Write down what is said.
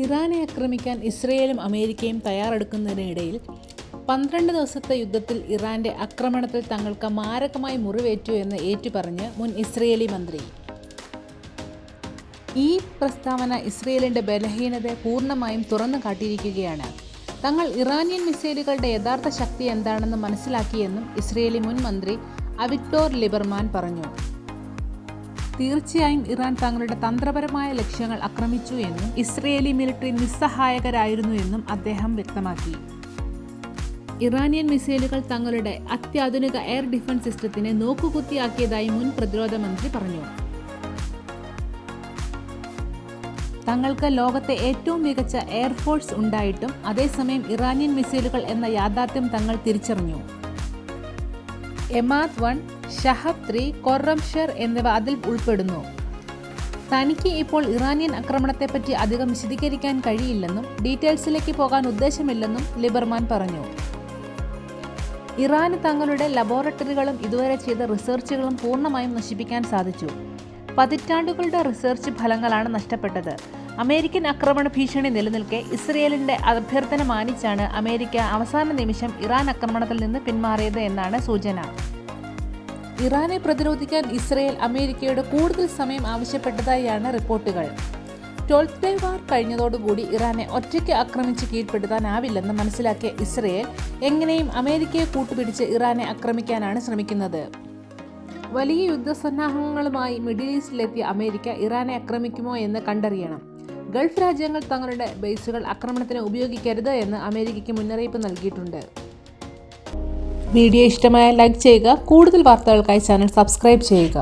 ഇറാനെ ആക്രമിക്കാൻ ഇസ്രയേലും അമേരിക്കയും തയ്യാറെടുക്കുന്നതിനിടയിൽ പന്ത്രണ്ട് ദിവസത്തെ യുദ്ധത്തിൽ ഇറാന്റെ ആക്രമണത്തിൽ തങ്ങൾക്ക് മാരകമായി മുറിവേറ്റു എന്ന് ഏറ്റുപറഞ്ഞ് മുൻ ഇസ്രയേലി മന്ത്രി. ഈ പ്രസ്താവന ഇസ്രയേലിന്റെ ബലഹീനത പൂർണമായും തുറന്നു കാട്ടിയിരിക്കുകയാണ്. തങ്ങൾ ഇറാനിയൻ മിസൈലുകളുടെ യഥാർത്ഥ ശക്തി എന്താണെന്ന് മനസ്സിലാക്കിയെന്നും ഇസ്രയേലി മുൻ മന്ത്രി അവിക്ടോർ ലിബർമാൻ പറഞ്ഞു. തീർച്ചയായും ഇറാൻ തങ്ങളുടെ തന്ത്രപരമായ ലക്ഷ്യങ്ങൾ ആക്രമിച്ചു എന്നും ഇസ്രയേലി മിലിറ്ററി നിസ്സഹായകരായിരുന്നു എന്നും അദ്ദേഹം വ്യക്തമാക്കി. ഇറാനിയൻ മിസൈലുകൾ തങ്ങളുടെ അത്യാധുനിക എയർ ഡിഫൻസ് സിസ്റ്റത്തിനെ നോക്കുകുത്തിയാക്കിയതായി മുൻ പ്രതിരോധ മന്ത്രി പറഞ്ഞു. തങ്ങൾക്ക് ലോകത്തെ ഏറ്റവും മികച്ച എയർഫോഴ്സ് ഉണ്ടായിട്ടും അതേസമയം ഇറാനിയൻ മിസൈലുകൾ എന്ന യാഥാർത്ഥ്യം തങ്ങൾ തിരിച്ചറിഞ്ഞു. Emad one Shahab three Khorramshahr എന്നിവ അതിൽ ഉൾപ്പെടുന്നു. തനിക്ക് ഇപ്പോൾ ഇറാനിയൻ ആക്രമണത്തെപ്പറ്റി അധികം വിശദീകരിക്കാൻ കഴിയില്ലെന്നും ഡീറ്റെയിൽസിലേക്ക് പോകാൻ ഉദ്ദേശമില്ലെന്നും ലിബർമാൻ പറഞ്ഞു. ഇറാന് തങ്ങളുടെ ലബോറട്ടറികളും ഇതുവരെ ചെയ്ത റിസർച്ചുകളും പൂർണമായും നശിപ്പിക്കാൻ സാധിച്ചു. പതിറ്റാണ്ടുകളുടെ റിസർച്ച് ഫലങ്ങളാണ് നഷ്ടപ്പെട്ടത്. അമേരിക്കൻ ആക്രമണ ഭീഷണി നിലനിൽക്കെ ഇസ്രയേലിന്റെ അഭ്യർത്ഥന മാനിച്ചാണ് അമേരിക്ക അവസാന നിമിഷം ഇറാൻ ആക്രമണത്തിൽ നിന്ന് പിന്മാറിയത് എന്നാണ് സൂചന. ഇറാനെ പ്രതിരോധിക്കാൻ ഇസ്രയേൽ അമേരിക്കയോട് കൂടുതൽ സമയം ആവശ്യപ്പെട്ടതായാണ് റിപ്പോർട്ടുകൾ. ട്വൽത്ത് ഡേ വാർ കഴിഞ്ഞതോടുകൂടി ഇറാനെ ഒറ്റയ്ക്ക് ആക്രമിച്ച് കീഴ്പ്പെടുത്താനാവില്ലെന്ന് മനസ്സിലാക്കിയ ഇസ്രയേൽ എങ്ങനെയും അമേരിക്കയെ കൂട്ടുപിടിച്ച് ഇറാനെ ആക്രമിക്കാനാണ് ശ്രമിക്കുന്നത്. വലിയ യുദ്ധസന്നാഹങ്ങളുമായി മിഡിൽ ഈസ്റ്റിലെത്തിയ അമേരിക്ക ഇറാനെ ആക്രമിക്കുമോ എന്ന് കണ്ടറിയണം. ഗൾഫ് രാജ്യങ്ങൾ തങ്ങളുടെ ബേസുകൾ ആക്രമണത്തിന് ഉപയോഗിക്കരുത് എന്ന് അമേരിക്കയ്ക്ക് മുന്നറിയിപ്പ് നൽകിയിട്ടുണ്ട്. വീഡിയോ ഇഷ്ടമായ ലൈക്ക് ചെയ്യുക കൂടുതൽ വാർത്തകൾക്കായി ചാനൽ സബ്സ്ക്രൈബ് ചെയ്യുക.